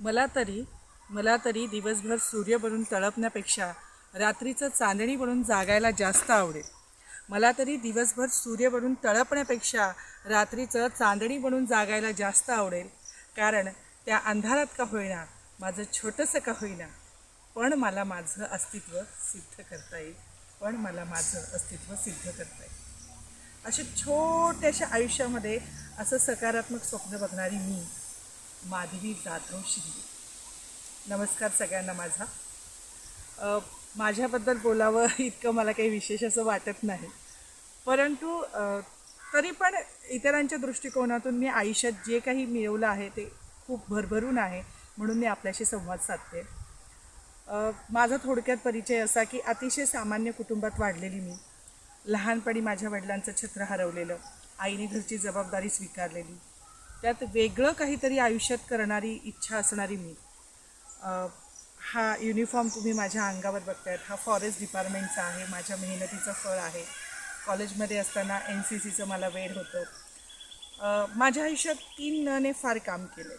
मला तरी मला तरी दिवसभर सूर्य बनून तळपण्यापेक्षा रात्रीचं चांदणी बनून जागायला जास्त आवडेल. मला तरी दिवसभर सूर्य बनून तळपण्यापेक्षा रात्रीचं चांदणी बनून जागायला जास्त आवडेल. कारण त्या अंधारात का होईना माझं छोटंसं का होईना पण मला माझं अस्तित्व सिद्ध करता येईल. पण मला माझं अस्तित्व सिद्ध करता येईल. अशा छोट्याशा आयुष्यामध्ये असं सकारात्मक स्वप्न बघणारी मी माधवी जाधव शिंदे. नमस्कार सगळ्यांना माझा. माझ्याबद्दल बोलावं इतकं मला काही विशेष असं वाटत नाही. परंतु तरी पण इतरांच्या दृष्टिकोनातून मी आयुष्यात जे काही मिळवलं आहे ते खूप भरभरून आहे म्हणून मी आपल्याशी संवाद साधते. माझा थोडक्यात परिचय असा की अतिशय सामान्य कुटुंबात वाढलेली मी. लहानपणी माझ्या वडिलांचं छत्र हरवलेलं. आईने घरची जबाबदारी स्वीकारलेली. त्यात वेगळं काहीतरी आयुष्यात करणारी इच्छा असणारी मी. हा युनिफॉर्म तुम्ही माझ्या अंगावर बघतायत. हा फॉरेस्ट डिपार्टमेंटचा आहे. माझ्या मेहनतीचं फळ आहे. कॉलेजमध्ये असताना एन सी सीचं मला वेळ होतं. माझ्या आयुष्यात तीन नने फार काम केलं.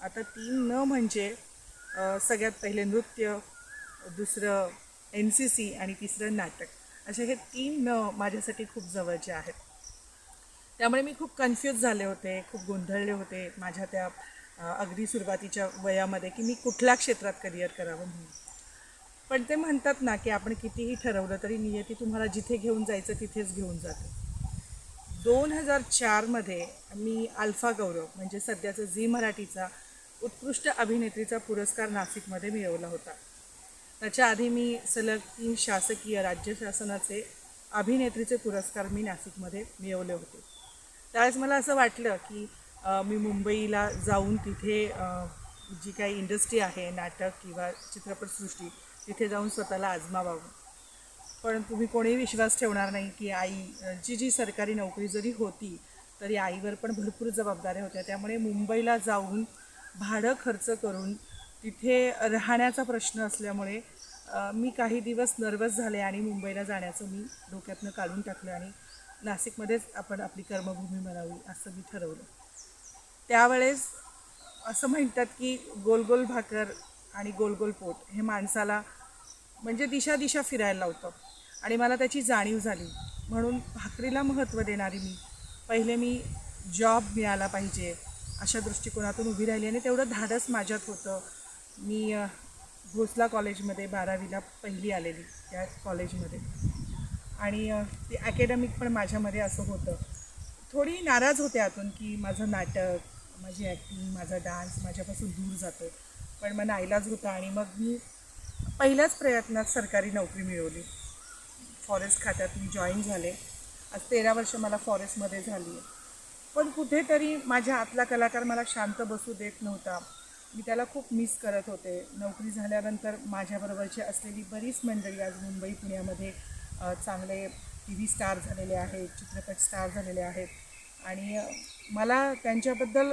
आता तीन न म्हणजे सगळ्यात पहिले नृत्य दुसरं एन सी सी आणि तिसरं नाटक. असे हे तीन न माझ्यासाठी खूप जवळचे आहेत. त्यामुळे मी खूप कन्फ्यूज झाले होते खूप गोंधळले होते माझ्या त्या अगदी सुरुवातीच्या वयामध्ये की मी कुठल्या क्षेत्रात करिअर करावं म्हणून. पण ते म्हणतात ना की आपण कितीही ठरवलं तरी नियती तुम्हाला जिथे घेऊन जायचं तिथेच घेऊन जातं. दोन हजार चारमध्ये मी अल्फा गौरव म्हणजे सध्याचं झी मराठीचा उत्कृष्ट अभिनेत्रीचा पुरस्कार नाशिकमध्ये मिळवला होता. त्याच्या आधी मी सलग तीन शासकीय राज्य शासनाचे अभिनेत्रीचे पुरस्कार मी नाशिकमध्ये मिळवले होते. त्यावेळेस मला असं वाटलं की मी मुंबईला जाऊन तिथे जी काही इंडस्ट्री आहे नाटक किंवा चित्रपटसृष्टी तिथे जाऊन स्वतःला आजमावावं पण तुम्ही कोणीही विश्वास ठेवणार नाही की आई जी जी सरकारी नोकरी जरी होती तरी आईवर पण भरपूर जबाबदाऱ्या होत्या. त्यामुळे मुंबईला जाऊन भाडं खर्च करून तिथे राहण्याचा प्रश्न असल्यामुळे मी काही दिवस नर्वस झाले आणि मुंबईला जाण्याचं मी डोक्यातनं काढून टाकलं आणि नाशिकमध्येच आपण आपली कर्मभूमी म्हणावी असं मी ठरवलं. त्यावेळेस असं म्हणतात की गोल गोल भाकर आणि गोल गोल पोट हे माणसाला म्हणजे दिशा दिशा फिरायला लावतं. आणि मला त्याची जाणीव झाली. म्हणून भाकरीला महत्त्व देणारी मी पहिले मी जॉब मिळाला पाहिजे अशा दृष्टिकोनातून उभी राहिली आणि तेवढं धाडस माझ्यात होतं. मी भोसला कॉलेजमध्ये बारावीला पहिली आलेली त्या कॉलेजमध्ये आणि ते अकॅडमिक पण माझ्यामध्ये असं होतं. थोडी नाराज होते आतून की माझं नाटक माझी ॲक्टिंग माझा डान्स माझ्यापासून दूर जातो पण मग नाईलाज होता आणि मग मी पहिल्याच प्रयत्नात सरकारी नोकरी मिळवली. फॉरेस्ट खात्यात मी जॉईन झाले. आज तेरा वर्ष मला फॉरेस्टमध्ये झाली आहे पण कुठेतरी माझ्या आतला कलाकार मला शांत बसू देत नव्हता. मी त्याला खूप मिस करत होते. नोकरी झाल्यानंतर माझ्याबरोबरची असलेली बरीच मंडळी आज मुंबई पुण्यामध्ये चांगले टी व्ही स्टार झालेले आहेत चित्रपट स्टार झालेले आहेत. आणि मला त्यांच्याबद्दल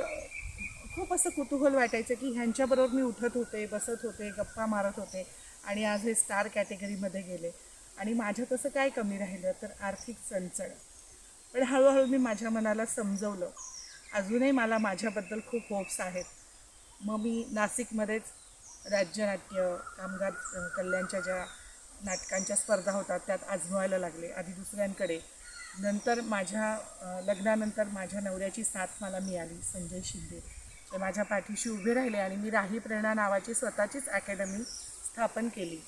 खूप असं कुतूहल वाटायचं की ह्यांच्याबरोबर मी उठत होते बसत होते गप्पा मारत होते आणि आज हे स्टार कॅटेगरीमध्ये गेले. आणि माझ्या तसं काय कमी राहिलं तर आर्थिक चणचण पण हळूहळू मी माझ्या मनाला समजवलं. अजूनही मला माझ्याबद्दल खूप होप्स आहेत. मग मी नाशिकमध्येच राज्यनाट्य कामगार कल्याणच्या ज्या नाटकांच्या स्पर्धा होतात त्यात आजमावायला लागले. आधी दुसऱ्यांकडे. नंतर माझ्या लग्नानंतर माझ्या नवऱ्याची साथ मला मिळाली संजय शिंदे. ते माझ्या पाठीशी उभे राहिले आणि मी राही प्रेरणा नावाची स्वतःचीच अकॅडमी स्थापन केली.